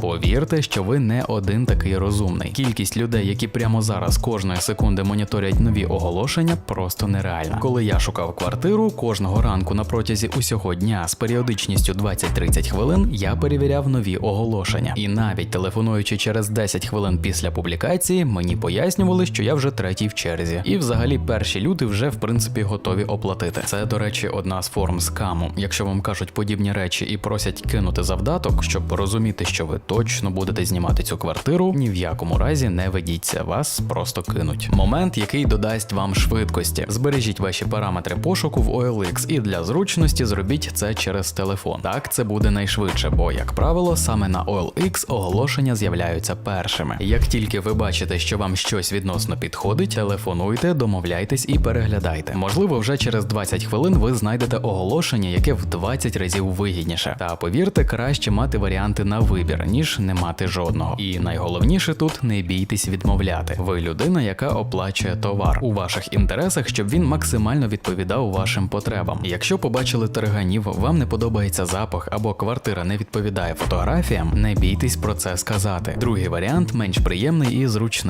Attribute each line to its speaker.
Speaker 1: Повірте, що ви не один такий розумний. Кількість людей, які прямо зараз кожної секунди моніторять нові оголошення, просто нереальна. Коли я шукав квартиру, кожного ранку на протязі усього дня з періодичністю 20-30 хвилин я перевіряв нові оголошення. І навіть телефонуючи через 10 хвилин після публікації, мені пояснювали, що я вже третій в черзі. І взагалі перші люди вже в принципі готові оплатити. Це, до речі, одна з форм скаму. Якщо вам кажуть подібні речі і просять кинути завдаток, щоб розуміти, що ви точно будете знімати цю квартиру, ні в якому разі не ведіться, вас просто кинуть. Момент, який додасть вам швидкості. Збережіть ваші параметри пошуку в OLX і для зручності зробіть це через телефон. Так це буде найшвидше, бо, як правило, саме на OLX оголошення з'являються першими. Як тільки ви бачите, що вам щось відносно підходить, телефонуйте, домовляйтесь і переглядайте. Можливо, вже через 20 хвилин ви знайдете оголошення, яке в 20 разів вигідніше. Та повірте, краще мати варіанти на вибір, ніж не мати жодного. І найголовніше тут не бійтесь відмовляти. Ви людина, яка оплачує товар у ваших інтересах, щоб він максимально відповідав вашим потребам. Якщо побачили тарганів, вам не подобається запах або квартира не відповідає фотографіям, не бійтесь про це сказати. Другий варіант менш приємний і зручний.